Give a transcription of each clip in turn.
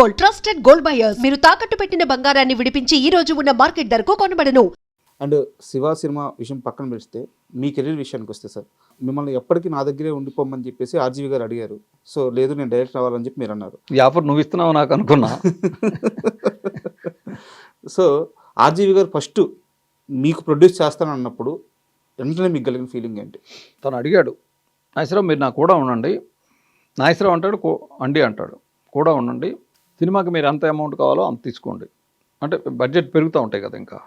Gold trusted gold buyers. మీరు తాకట్టు పెట్టిన బంగారాన్ని విడిపించి ఈ రోజు ఉన్న మార్కెట్ ధరకు కొనబడను. అండ్ శివ సినిమా విషయం పక్కన పెడితే మీ కెరీర్ విషయానికి వస్తే సార్ మిమ్మల్ని ఎప్పటికీ నా దగ్గరే ఉండిపోమని చెప్పేసి ఆర్జీవి గారు అడిగారు. సో లేదు నేను డైరెక్ట్ రావాలని చెప్పి మీరు అన్నారు. ఈ ఆఫర్ నువ్వు ఇస్తున్నావు నాకు అనుకున్నా. సో ఆర్జీవి గారు ఫస్ట్ మీకు ప్రొడ్యూస్ చేస్తాను అన్నప్పుడు వెంటనే మీకు కలిగిన ఫీలింగ్ ఏంటి? తను అడిగాడు నాయసరావు మీరు నాకు కూడా ఉండండి. నాయసరావు అంటాడు కో అండి అంటాడు కూడా ఉండండి. సినిమాకి మీరు ఎంత అమౌంట్ కావాలో అంత తీసుకోండి. అంటే బడ్జెట్ పెరుగుతూ ఉంటాయి కదా ఇంకా.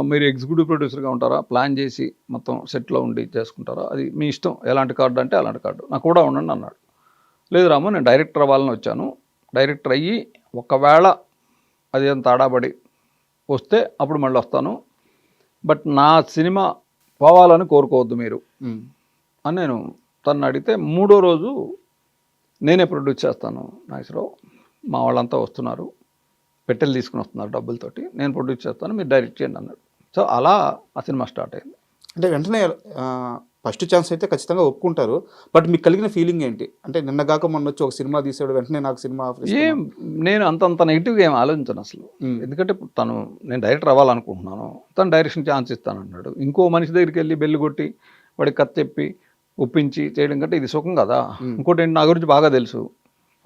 మీరు ఎగ్జిక్యూటివ్ ప్రొడ్యూసర్గా ఉంటారా? ప్లాన్ చేసి మొత్తం సెట్లో ఉండి చేసుకుంటారా? అది మీ ఇష్టం. ఎలాంటి కార్డు అంటే అలాంటి కార్డు. నాకు కూడా ఉండండి అన్నాడు. లేదు రాము నేను డైరెక్టర్ అవ్వాలని వచ్చాను. డైరెక్టర్ అయ్యి ఒకవేళ అది అంత ఆడాబడి వస్తే అప్పుడు మళ్ళీ వస్తాను. బట్ నా సినిమా పోవాలని కోరుకోవద్దు మీరు. అని నేను తను అడిగితే మూడో రోజు నేనే ప్రొడ్యూస్ చేస్తాను నాగేశ్వరరావు. మా వాళ్ళంతా వస్తున్నారు. పెట్టెలు తీసుకుని వస్తున్నారు డబ్బులతోటి. నేను ప్రొడ్యూస్ చేస్తాను మీరు డైరెక్ట్ చేయండి అన్నాడు. సో అలా ఆ సినిమా స్టార్ట్ అయింది. అంటే వెంటనే ఫస్ట్ ఛాన్స్ అయితే ఖచ్చితంగా ఒప్పుకుంటారు. బట్ మీకు కలిగిన ఫీలింగ్ ఏంటి? అంటే నిన్నగాక మొన్న వచ్చి ఒక సినిమా తీసాడు వెంటనే నాకు సినిమా ఏం నేను అంత అంత నెగిటివ్గా ఏం ఆలోచించను అసలు. ఎందుకంటే తను నేను డైరెక్టర్ అవ్వాలనుకుంటున్నాను తను డైరెక్షన్ ఛాన్స్ ఇస్తాను అన్నాడు. ఇంకో మనిషి దగ్గరికి వెళ్ళి బెల్లు కొట్టి వాడికి కథ చెప్పి ఒప్పించి చేయడం కంటే ఇది సుఖం కదా. ఇంకోటి నా గురించి బాగా తెలుసు.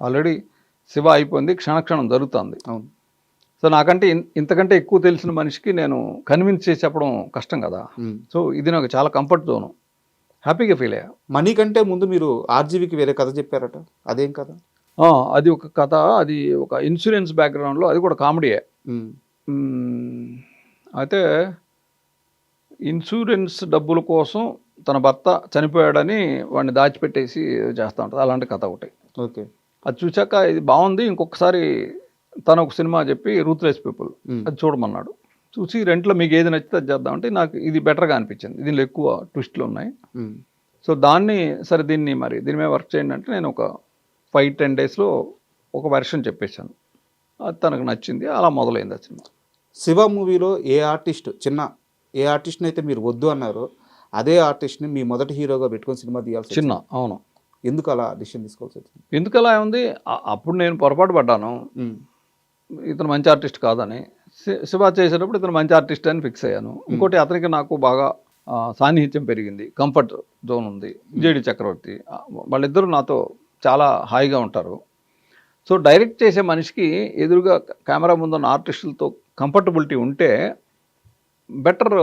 ఆల్రెడీ శివ అయిపోయింది క్షణక్షణం జరుగుతుంది. అవును. సో నాకంటే ఇన్- ఇంతకంటే ఎక్కువ తెలిసిన మనిషికి నేను కన్విన్స్ చేసి చెప్పడం కష్టం కదా. సో ఇది నాకు చాలా కంఫర్ట్ జోను హ్యాపీగా ఫీల్ అయ్యా. మనీ కంటే ముందు మీరు ఆర్జీవికి వేరే కథ చెప్పారట. అదేం కథ? అది ఒక కథ అది ఒక ఇన్సూరెన్స్ బ్యాక్గ్రౌండ్లో అది కూడా కామెడీయే. అయితే ఇన్సూరెన్స్ డబ్బుల కోసం తన భర్త చనిపోయాడని వాడిని దాచిపెట్టేసి చేస్తూ ఉంటుంది. అలాంటి కథ ఒకటి. ఓకే. అది చూశాక ఇది బాగుంది ఇంకొకసారి తను ఒక సినిమా చెప్పి రూత్లెస్ పీపుల్. అది చూడమన్నాడు. చూసి రెంట్లో మీకు ఏది నచ్చితే అది చేద్దామంటే నాకు ఇది బెటర్గా అనిపించింది. దీనిలో ఎక్కువ ట్విస్ట్లు ఉన్నాయి. సో దాన్ని సరే దీన్ని మరి దీని మీద వర్క్ చేయండి అంటే నేను ఒక ఫైవ్ టెన్ డేస్లో ఒక వెర్షన్ చెప్పేశాను. అది తనకు నచ్చింది అలా మొదలైంది ఆ సినిమా. శివ మూవీలో ఏ ఆర్టిస్ట్ చిన్న ఏ ఆర్టిస్ట్ని అయితే మీరు వద్దు అన్నారో అదే ఆర్టిస్ట్ని మీ మొదటి హీరోగా పెట్టుకొని సినిమా తీయాల్సి చిన్న. అవును. ఎందుకు అలా డిసిషన్ తీసుకోవాల్సి వచ్చింది? ఎందుకు అలా ఉంది అప్పుడు నేను పొరపాటు పడ్డాను. ఇతను మంచి ఆర్టిస్ట్ కాదని. శివ చేసేటప్పుడు ఇతను మంచి ఆర్టిస్ట్ అని ఫిక్స్ అయ్యాను. ఇంకోటి అతనికి నాకు బాగా సాన్నిహిత్యం పెరిగింది. కంఫర్ట్ జోన్ ఉంది. జేడి చక్రవర్తి. వాళ్ళిద్దరూ నాతో చాలా హాయిగా ఉంటారు. సో డైరెక్ట్ చేసే మనిషికి ఎదురుగా కెమెరా ముందున్న ఆర్టిస్టులతో కంఫర్టబిలిటీ ఉంటే బెటర్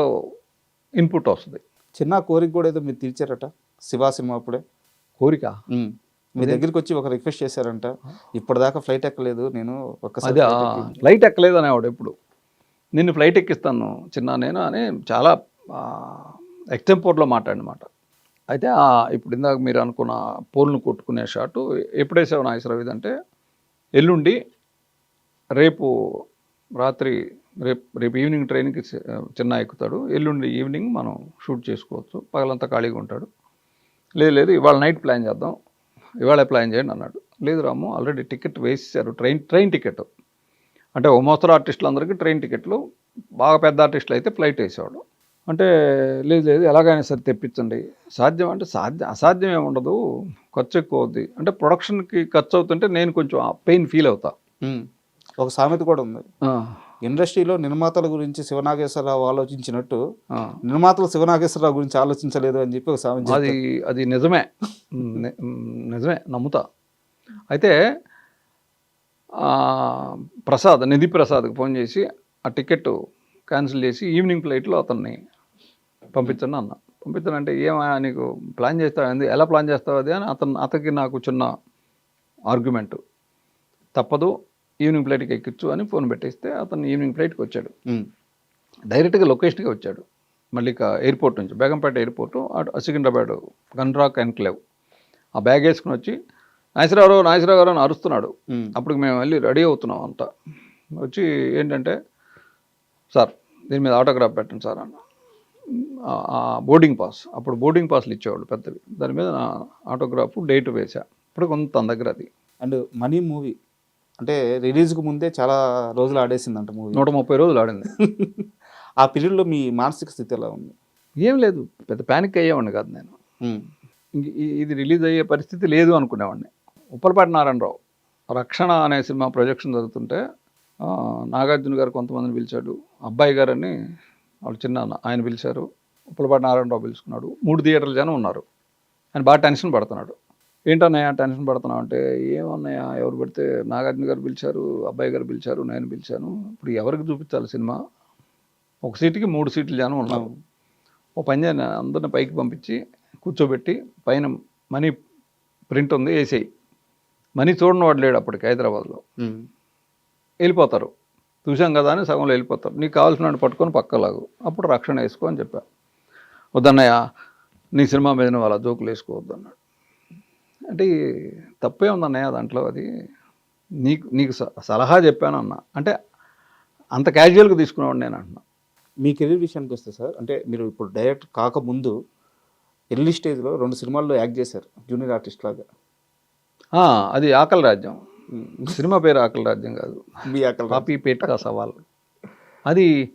ఇన్పుట్ వస్తుంది. చిన్న కోరిక కూడా ఏదో మీరు తీర్చారట? శివ సినిమా అప్పుడే? కోరిక. మీ దగ్గరికి వచ్చి ఒక రిక్వెస్ట్ చేశారంట. ఇప్పటిదాకా ఫ్లైట్ ఎక్కలేదు నేను ఎక్కి- ఫ్లైట్ ఎక్కలేదు అనేవాడు ఎప్పుడు. నిన్ను ఫ్లైట్ ఎక్కిస్తాను చిన్న నేను అని చాలా ఎక్స్టెంపోర్ట్లో మాట్లాడినమాట. అయితే ఇప్పుడు ఇందాక మీరు అనుకున్న పోల్ను కొట్టుకునే షాటు ఎప్పుడేసావు నాగేశ్వరరావు ఇదంటే ఎల్లుండి రేపు రాత్రి రేపు రేపు ఈవినింగ్ ట్రైన్కి చిన్న ఎక్కుతాడు. ఎల్లుండి ఈవినింగ్ మనం షూట్ చేసుకోవచ్చు. పగలంతా ఖాళీగా ఉంటాడు. లేదు లేదు ఇవాళ నైట్ ప్లాన్ చేద్దాం. ఇవాళ ప్లాన్ చేయండి అన్నాడు. లేదు రాము ఆల్రెడీ టికెట్ వేసేసారు ట్రైన్ ట్రైన్ టికెట్ అంటే ఓ మోస్తరు ఆర్టిస్టులందరికీ ట్రైన్ టికెట్లు బాగా పెద్ద ఆర్టిస్టులు అయితే ఫ్లైట్ వేసేవాడు అంటే లేదు లేదు ఎలాగైనా సరే తెప్పించండి. సాధ్యం అంటే సాధ్యం అసాధ్యం ఏమి ఉండదు ఖర్చు ఎక్కువ అవుద్ది అంటే ప్రొడక్షన్కి ఖర్చు అవుతుంటే నేను కొంచెం పెయిన్ ఫీల్ అవుతా. ఒక సామెత కూడా ఉంది. ఇండస్ట్రీలో నిర్మాతల గురించి శివనాగేశ్వరరావు ఆలోచించినట్టు. నిర్మాతలు శివనాగేశ్వరరావు గురించి ఆలోచించలేదు అని చెప్పి ఒక సామెత అది అది నిజమే. నిజమే నమ్ముతా. అయితే ప్రసాద్ నిధి ప్రసాద్కి ఫోన్ చేసి ఆ టికెట్ క్యాన్సిల్ చేసి ఈవినింగ్ ఫ్లైట్లో అతన్ని పంపించండి అన్న. పంపించానంటే ఏమా నీకు ప్లాన్ చేస్తావు ఎలా ప్లాన్ చేస్తావు అది అని అతను అతనికి నాకు చిన్న ఆర్గ్యుమెంట్. తప్పదు ఈవినింగ్ ఫ్లైట్కి ఎక్కించు అని ఫోన్ పెట్టేస్తే అతను ఈవినింగ్ ఫ్లైట్కి వచ్చాడు. డైరెక్ట్గా లొకేషన్కి వచ్చాడు. మళ్ళీ ఇక ఎయిర్పోర్ట్ నుంచి బేగంపేట ఎయిర్పోర్ట్ అటు సికింద్రాబాద్ గన్రాక్ ఎన్క్లేవ్ ఆ బ్యాగ్ వేసుకుని వచ్చి నాగేశ్వరరావు నాగేశ్వరరావు గారు అని అరుస్తున్నాడు. అప్పుడు మేము వెళ్ళి రెడీ అవుతున్నాం అంతా. వచ్చి ఏంటంటే సార్ దీని మీద ఆటోగ్రాఫ్ పెట్టండి సార్ అన్న. బోర్డింగ్ పాస్ అప్పుడు బోర్డింగ్ పాస్లు ఇచ్చేవాళ్ళు పెద్దవి. దాని మీద నా ఆటోగ్రాఫ్ డేట్ వేసా ఇప్పుడు కొంత తన దగ్గర అది అండ్ మనీ మూవీ అంటే రిలీజ్కి ముందే చాలా రోజులు ఆడేసిందంట మూవీ. నూట ముప్పై రోజులు ఆడింది. ఆ పీరియడ్లో మీ మానసిక స్థితి ఎలా ఉంది? ఏం లేదు. పెద్ద ప్యానిక్ అయ్యేవాడిని కాదు నేను. ఇది రిలీజ్ అయ్యే పరిస్థితి లేదు అనుకునేవాడిని. ఉప్పలపాటి నారాయణరావు రక్షణ అనే సినిమా ప్రొజెక్షన్ జరుగుతుంటే నాగార్జున గారు కొంతమందిని పిలిచాడు. అబ్బాయి గారని వాళ్ళు చిన్న ఆయన పిలిచారు. పులపాటి నారాయణరావు పిలుచుకున్నాడు. మూడు థియేటర్లు జనం ఉన్నారు. ఆయన బాగా టెన్షన్ పడుతున్నాడు. ఏంటన్నయ్య టెన్షన్ పడుతున్నావు అంటే ఏమన్నయ్య ఎవరు పెడితే నాగార్జున గారు పిలిచారు అబ్బాయి గారు పిలిచారు నేను పిలిచాను. ఇప్పుడు ఎవరికి చూపించాలి సినిమా? ఒక సీటుకి మూడు సీట్లు జనం ఉన్నారు. ఓ పని చేయను అందరిని పైకి పంపించి కూర్చోబెట్టి పైన మనీ ప్రింట్ ఉంది వేసేయి. మనీ చూడని వాడు లేడు అప్పటికి హైదరాబాద్లో. వెళ్ళిపోతారు. చూసాం కదా అని సగంలో వెళ్ళిపోతారు. నీకు కావాల్సిన పట్టుకొని పక్కలాగు. అప్పుడు రక్షణ వేసుకో అని చెప్పా. వద్దన్నయ్య నీ సినిమా మీద అలా జోకులు వేసుకోవద్దు అన్నాడు అంటే తప్పే ఉందన్నయ్య దాంట్లో. అది నీకు నీకు సలహా చెప్పాను అన్న. అంటే అంత క్యాజువల్గా తీసుకునేవాడు నేను అంటున్నా. మీ కెరీర్ విషయానికి వస్తే సార్ అంటే మీరు ఇప్పుడు డైరెక్ట్ కాకముందు ఎర్లీ స్టేజ్లో రెండు సినిమాల్లో యాక్ట్ చేశారు జూనియర్ ఆర్టిస్ట్ లాగా. అది ఆకలి రాజ్యం. సినిమా పేరు ఆకలి రాజ్యం కాదు. మీ అక్కడ కాపీ పేట్ సవాల్. అది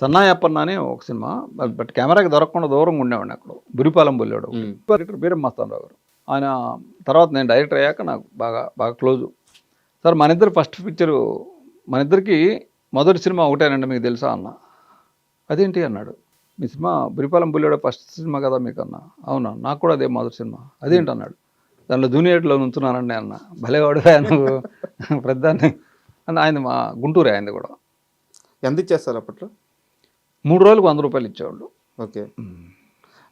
సన్నాయప్పన్న అనే ఒక సినిమా బట్- కెమెరాకి దొరకకుండా దూరంగా ఉండేవాడిని అక్కడ. బురిపాలెం బొల్లాడు. డైరెక్టర్ బీరం మస్తానరావు గారు. ఆయన తర్వాత నేను డైరెక్టర్ అయ్యాక నాకు బాగా బాగా క్లోజు. సార్ మన ఇద్దరు ఫస్ట్ పిక్చరు మన ఇద్దరికి మొదటి సినిమా ఒకటేనండి మీకు తెలుసా అన్న? అదేంటి అన్నాడు. మీ cinema Burripalem Bullodu first cinema కదా మీకు అన్న? అవునా నాకు కూడా అదే మొదటి సినిమా. అదేంటి అన్నాడు. దాంట్లో జూనియర్లో ఉంచున్నానండి అన్న. భలేవాడు నువ్వు. పెద్దాన్ని అని ఆయన మా గుంటూరు ఆయనది కూడా. ఎంత ఇచ్చేస్తారు అప్పట్లో? మూడు రోజులకు వంద రూపాయలు ఇచ్చేవాళ్ళు. ఓకే.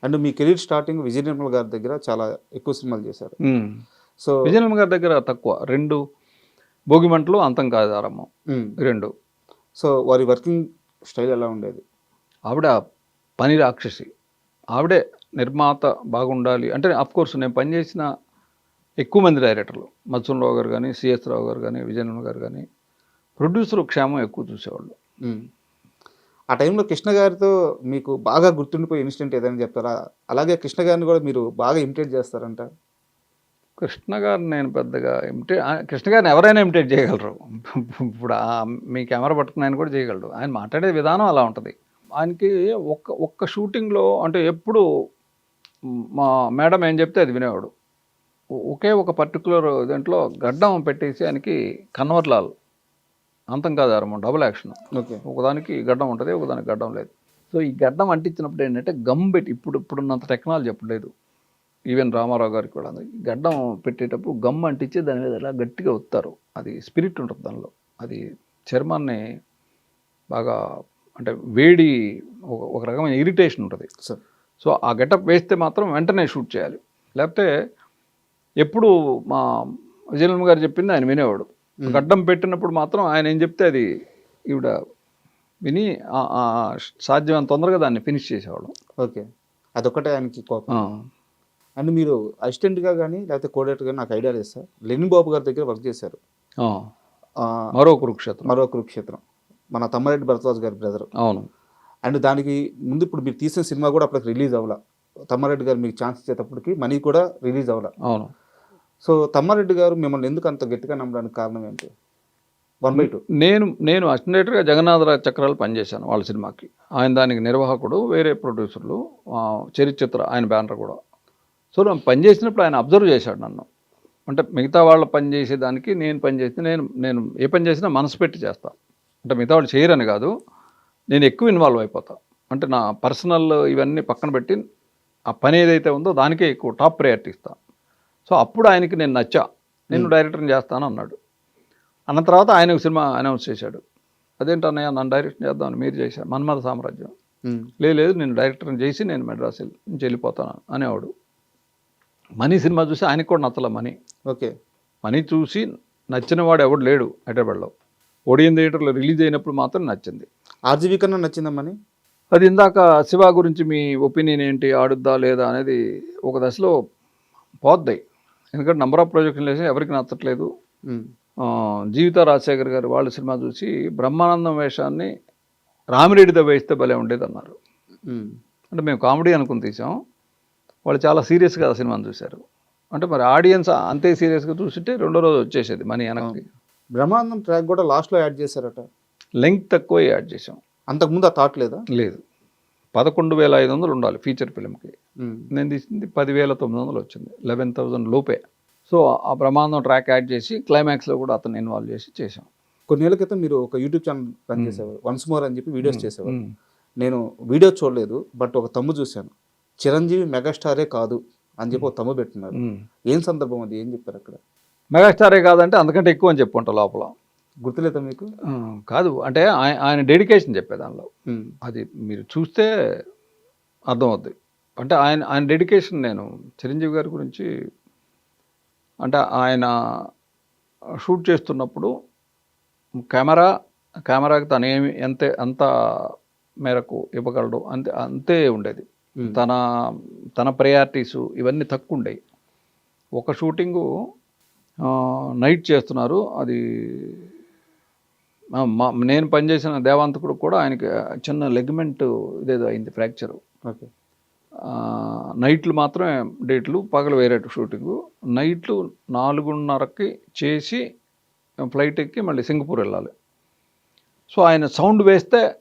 అండ్ మీ కెరీర్ స్టార్టింగ్ విజయ నిర్మల్ గారి దగ్గర చాలా ఎక్కువ సినిమాలు చేశారు. సో విజయనగరం గారి దగ్గర తక్కువ. రెండు భోగిమంటలు అంతం కాదు ఆరంభం ఉమ్. రెండు. సో వారి వర్కింగ్ స్టైల్ ఎలా ఉండేది? ఆవిడ పని రాక్షసి. ఆవిడే నిర్మాత బాగుండాలి. అంటే అఫ్ కోర్స్ నేను పనిచేసిన ఎక్కువ మంది డైరెక్టర్లు మత్సన్ రావు గారు కానీ సిఎస్ రావు గారు కానీ విజయనగరం గారు కానీ ప్రొడ్యూసర్ క్షేమం ఎక్కువ చూసేవాళ్ళు. ఆ టైంలో కృష్ణ గారితో మీకు బాగా గుర్తుండిపోయే ఇన్సిడెంట్ ఏదైనా చెప్తారా? అలాగే కృష్ణ గారిని కూడా మీరు బాగా ఇమిటేట్ చేస్తారంట. కృష్ణ గారిని నేను పెద్దగా ఇమిటేట్ కృష్ణ గారిని ఎవరైనా ఇమిటేట్ చేయగలరు. ఇప్పుడు మీ కెమెరా పట్టుకుని ఆయన కూడా చేయగలరు ఆయన మాట్లాడే విధానం అలా ఉంటుంది. ఆయనకి ఒక్క ఒక్క షూటింగ్లో అంటే ఎప్పుడు మా మేడం ఏం చెప్తే అది వినేవాడు. ఒకే ఒక పర్టికులర్ దాంట్లో గడ్డం పెట్టేసి ఆయనకి కన్వర్లాల్ అంతం కాదు ఆరమ్మ డబుల్ యాక్షన్ ఓకే. ఒకదానికి గడ్డం ఉంటుంది ఒకదానికి గడ్డం లేదు. సో ఈ గడ్డం అంటించినప్పుడు ఏంటంటే గమ్ పెట్టి ఇప్పుడు ఇప్పుడున్నంత టెక్నాలజీ అప్పుడు లేదు. ఈవెన్ రామారావు గారికి కూడా గడ్డం పెట్టేటప్పుడు గమ్ అంటించి దాని మీద ఇలా గట్టిగా వస్తారు అది స్పిరిట్ ఉంటుంది దానిలో. అది చర్మాన్ని బాగా అంటే వేడి ఒక ఒక రకమైన ఇరిటేషన్ ఉంటుంది. సార్ సో ఆ గెటప్ వేస్తే మాత్రం వెంటనే షూట్ చేయాలి. లేకపోతే ఎప్పుడు మా విజయలమ్మ గారు చెప్పింది ఆయన వినేవాడు. గడ్డం పెట్టినప్పుడు మాత్రం ఆయన ఏం చెప్తే అది ఈవిడ విని ఆ సాధ్యమైనంత తొందరగా దాన్ని ఫినిష్ చేసేవాడు ఓకే. అదొక్కటే ఆయనకి కోపం. అండ్ మీరు అసిస్టెంట్గా కానీ లేకపోతే కోఆర్డినేటర్గా నాకు ఐడియా లేదు సార్. లెనిన్ బాబు గారి దగ్గర వర్క్ చేశారు. మరో కురుక్షేత్రం. మరో కురుక్షేత్రం. మన తమ్మారెడ్డి భరద్వాజ్ గారి బ్రదర్. అవును. అండ్ దానికి ముందు ఇప్పుడు మీరు తీసిన సినిమా కూడా అప్పటికి రిలీజ్ అవ్వాల. తమ్మారెడ్డి గారు మీకు ఛాన్స్ ఇచ్చేటప్పటికి మనీ కూడా రిలీజ్ అవ్వాల. అవును. సో తమ్మారెడ్డి గారు మిమ్మల్ని ఎందుకు అంత గట్టిగా నమ్మడానికి కారణం ఏంటి? వన్ బై టూ నేను నేను అసిస్టెంట్గా జగన్నాథరాజ్ చక్రాలు పనిచేశాను వాళ్ళ సినిమాకి. ఆయన దానికి నిర్వాహకుడు వేరే ప్రొడ్యూసర్లు చరిచిత్ర చరిత్ర ఆయన బ్యానర్ కూడా. సో నేను పనిచేసినప్పుడు ఆయన అబ్జర్వ్ చేశాడు నన్ను. అంటే మిగతా వాళ్ళ పని చేసేదానికి నేను పని చేస్తే నేను నేను ఏ పని చేసినా మనసు పెట్టి చేస్తా. అంటే మిగతా వాళ్ళు చేయరని కాదు నేను ఎక్కువ ఇన్వాల్వ్ అయిపోతా. అంటే నా పర్సనల్ ఇవన్నీ పక్కన పెట్టి ఆ పని ఏదైతే ఉందో దానికే ఎక్కువ టాప్ ప్రయారిటీ ఇస్తా. సో అప్పుడు ఆయనకి నేను నచ్చా. నేను డైరెక్టర్ని చేస్తాను అన్నాడు. అన్న తర్వాత ఆయన ఒక సినిమా అనౌన్స్ చేశాడు. అదేంటి అన్నయ్య నన్ను డైరెక్షన్ చేద్దామని మీరు చేశారు. మన్మథ సామ్రాజ్యం. లేదు లేదు నేను డైరెక్టర్ని చేసి నేను మెడ్రాస్ వెళ్ళి- నుంచి వెళ్ళిపోతాను అనేవాడు. మనీ సినిమా చూసి ఆయనకు కూడా నచ్చల మనీ. ఓకే. మనీ చూసి నచ్చిన వాడు ఎవడు లేడు హైదరాబాద్లో. ఓడియన్ థియేటర్లో రిలీజ్ అయినప్పుడు మాత్రం నచ్చింది. ఆర్జీవి కన్నా నచ్చిందమ్మని అది ఇందాక శివ గురించి మీ ఒపీనియన్ ఏంటి ఆడుద్దా లేదా అనేది ఒక దశలో పోద్దాయి ఎందుకంటే నంబర్ ఆఫ్ ప్రొజెక్షన్ వేసి ఎవరికి నచ్చట్లేదు. జీవిత రాజశేఖర్ గారు వాళ్ళ సినిమా చూసి బ్రహ్మానందం వేషాన్ని రామిరెడ్డితో వేస్తే భలే ఉండేది అన్నారు అంటే మేము కామెడీ అనుకుని తీసాం. వాళ్ళు చాలా సీరియస్గా ఆ సినిమాని చూశారు. అంటే మరి ఆడియన్స్ అంతే సీరియస్గా చూసింటే రెండో రోజు వచ్చేసేది మనీ వెనక్కి. బ్రహ్మానందం ట్రాక్ కూడా లాస్ట్లో యాడ్ చేశారట. లెంగ్త్ తక్కువ యాడ్ చేసాం అంతకుముందు ఆ థాట్ లేదా? లేదు. పదకొండు వేల ఐదు వందలు ఉండాలి ఫీచర్ ఫిల్మ్కి ఉమ్. నేను తీసింది పదివేల తొమ్మిది వందలు వచ్చింది లెవెన్ థౌజండ్ లోపే. సో ఆ బ్రహ్మాండం ట్రాక్ యాడ్ చేసి క్లైమాక్స్లో కూడా అతను ఇన్వాల్వ్ చేసి చేసాం కొన్నేళ్ళ క్రితం మీరు ఒక యూట్యూబ్ ఛానల్ రన్ చేసేవారు. వన్స్ మోర్ అని చెప్పి వీడియోస్ చేసేవారు. నేను వీడియో చూడలేదు బట్ ఒక తమ్ము చూశాను. చిరంజీవి మెగాస్టారే కాదు అని చెప్పి ఒక తమ్ము పెట్టున్నారు. ఏం సందర్భం అది? ఏం చెప్పారు అక్కడ? మెగాస్టారే కాదంటే అంతకంటే ఎక్కువ అని చెప్పుకుంటా లోపల. గుర్తులేదా మీకు? కాదు. అంటే ఆయ- ఆయన డెడికేషన్ చెప్పే దానిలో. అది మీరు చూస్తే అర్థమవుద్ది. అంటే ఆయన ఆయన డెడికేషన్ నేను చిరంజీవి గారి గురించి అంటే ఆయన షూట్ చేస్తున్నప్పుడు కెమెరా కెమెరాకి తను ఏమి ఎంత ఎంత మేరకు ఇవ్వగలడు అంతే అంతే ఉండేది. తన తన ప్రయారిటీసు ఇవన్నీ తక్కువ ఉండేవి ఒక షూటింగు నైట్ చేస్తున్నారు. అది నేను పనిచేసిన దేవాంతకుడు కూడా ఆయనకి చిన్న లెగ్మెంట్ ఇదేదో అయింది ఫ్రాక్చరు ఓకే. నైట్లు మాత్రమే డేట్లు పగలు వేరే షూటింగు నైట్లు నాలుగున్నరకి చేసి ఫ్లైట్ ఎక్కి మళ్ళీ సింగపూర్ వెళ్ళాలి. సో ఆయన సౌండ్ వేస్తే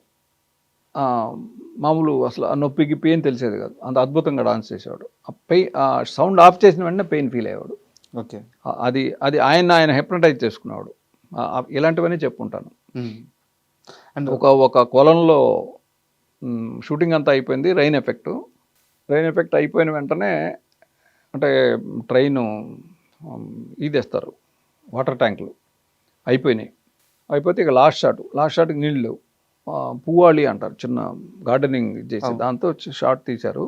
మామూలు అసలు ఆ నొప్పికి పెయిన్ తెలిసేది కాదు. అంత అద్భుతంగా డాన్స్ చేసేవాడు. ఆ పెయి ఆ సౌండ్ ఆఫ్ చేసిన వెంటనే పెయిన్ ఫీల్ అయ్యేవాడు. ఓకే. అది అది ఆయన ఆయన హెప్నటైజ్ చేసుకునేవాడు. ఇలాంటివన్నీ చెప్పుంటాను. అండ్ ఒక ఒక కొలంలో షూటింగ్ అంతా అయిపోయింది రైన్ ఎఫెక్ట్. రైన్ ఎఫెక్ట్ అయిపోయిన వెంటనే అంటే ట్రైన్ ఇదేస్తారు వాటర్ ట్యాంకులు. అయిపోయినాయి. అయిపోతే ఇక లాస్ట్ షాట్ లాస్ట్ షాట్కి నీళ్ళు పువ్వాళి అంటారు చిన్న గార్డెనింగ్ చేసి దాంతో షాట్ తీశారు.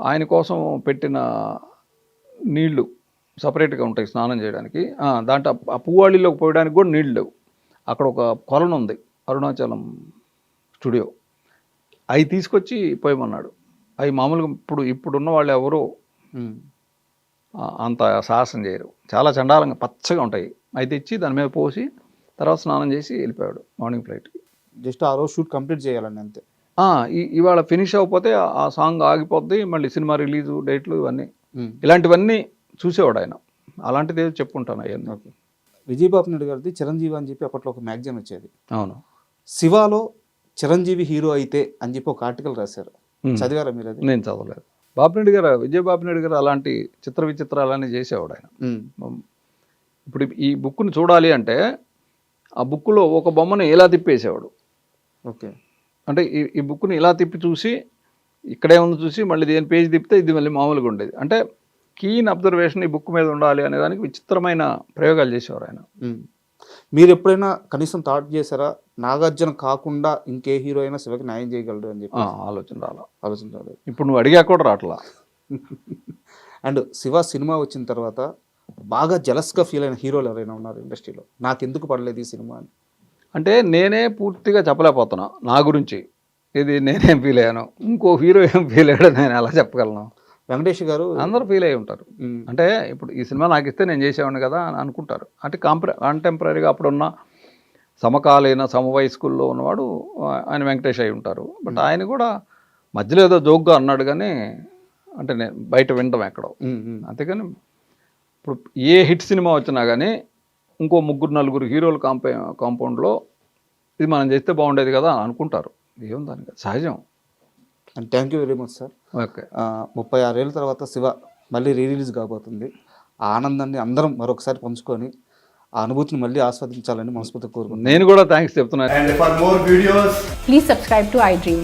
ఆయన కోసం పెట్టిన నీళ్ళు సపరేట్గా ఉంటాయి స్నానం చేయడానికి. దాంట్లో ఆ- పువ్వాళిలోకి పోయడానికి కూడా నీళ్ళు లేవు. అక్కడ ఒక కొలను ఉంది అరుణాచలం స్టూడియో. అవి తీసుకొచ్చి పోయమన్నాడు. అవి మామూలుగా ఇప్పుడు ఇప్పుడున్న వాళ్ళు ఎవరు. అంత సాహసం చేయరు. చాలా చండాలంగా పచ్చగా ఉంటాయి. అవి తెచ్చి దాని మీద పోసి తర్వాత స్నానం చేసి వెళ్ళిపోయాడు మార్నింగ్ ఫ్లైట్కి. జస్ట్ ఆ రోజు షూట్ కంప్లీట్ చేయాలండి అంతే. ఇవాళ ఫినిష్ అయిపోతే ఆ- సాంగ్ ఆగిపోద్ది మళ్ళీ సినిమా రిలీజు డేట్లు ఇవన్నీ. ఇలాంటివన్నీ చూసేవాడు ఆయన అలాంటిది ఏదో చెప్పుకుంటాను అవన్నీ విజయబాబు నాయుడు గారిది చిరంజీవి అని చెప్పి అప్పట్లో ఒక మ్యాగజైన్ వచ్చేది. అవును. శివాలో చిరంజీవి హీరో అయితే అని చెప్పి ఒక ఆర్టికల్ రాశారు. చదివారా మీరు అది? నేను చదవలేదు. బాపిరెడ్డి గారు విజయ్ బాపిరెడ్డి గారు అలాంటి చిత్ర విచిత్రాలన్నీ చేసేవాడు ఆయన. ఇప్పుడు ఈ బుక్ని చూడాలి అంటే ఆ బుక్లో ఒక బొమ్మను ఇలా తిప్పేసేవాడు. ఓకే. అంటే ఈ ఈ బుక్ని ఇలా తిప్పి చూసి ఇక్కడే ఉంది చూసి మళ్ళీ దేని పేజ్ తిప్పితే ఇది మళ్ళీ మామూలుగా ఉండేది. అంటే కీన్ అబ్జర్వేషన్ ఈ బుక్ మీద ఉండాలి అనే దానికి విచిత్రమైన ప్రయోగాలు చేసేవారు ఆయన. మీరు ఎప్పుడైనా కనీసం థాట్ చేశారా? నాగార్జున కాకుండా ఇంకే హీరో అయినా శివకి న్యాయం చేయగలడు అని చెప్పి ఆలోచన రాలా. ఆలోచన రాలేదు. ఇప్పుడు నువ్వు అడిగా కూడా రావట్లా. అండ్ శివ సినిమా వచ్చిన తర్వాత బాగా జలస్గా ఫీల్ అయిన హీరోలు ఎవరైనా ఉన్నారు ఇండస్ట్రీలో? నాకు ఎందుకు పడలేదు ఈ సినిమా అని. అంటే నేనే పూర్తిగా చెప్పలేకపోతున్నా నా గురించి. ఇది నేనేం ఫీల్ అయ్యాను. ఇంకో హీరో ఏం ఫీల్ అయ్యాడో నేను ఎలా చెప్పగలను? వెంకటేష్ గారు అందరూ ఫీల్ అయి ఉంటారు. అంటే ఇప్పుడు ఈ సినిమా నాకు ఇస్తే నేను చేసేవాడిని కదా అని అనుకుంటారు. అంటే కాంప్ర కాంటెంపరీగా అప్పుడున్న సమకాలీన సమవయస్కుల్లో ఉన్నవాడు ఆయన వెంకటేష్ అయి ఉంటారు. బట్ ఆయన కూడా మధ్యలో ఏదో జోక్గా అన్నాడు కానీ అంటే నేను బయట వినడం ఎక్కడో. అంతేగాని ఇప్పుడు ఏ హిట్ సినిమా వచ్చినా కానీ ఇంకో ముగ్గురు నలుగురు హీరోల కాంపౌ కాంపౌండ్లో ఇది మనం చేస్తే బాగుండేది కదా అని అనుకుంటారు. ఏం దానికి? సహజం. And thank you very much sir. Okay. ముప్పై ఆరేళ్ళ తర్వాత శివ మళ్ళీ రీ రిలీజ్ కాబోతుంది. ఆ ఆనందాన్ని అందరం మరొకసారి పంచుకొని ఆ అనుభూతిని మళ్ళీ ఆస్వాదించాలని మనస్ఫూర్తి కోరుకుంటున్నాను. నేను కూడా థ్యాంక్స్ చెప్తున్నాను. And for more videos, Please subscribe to iDream.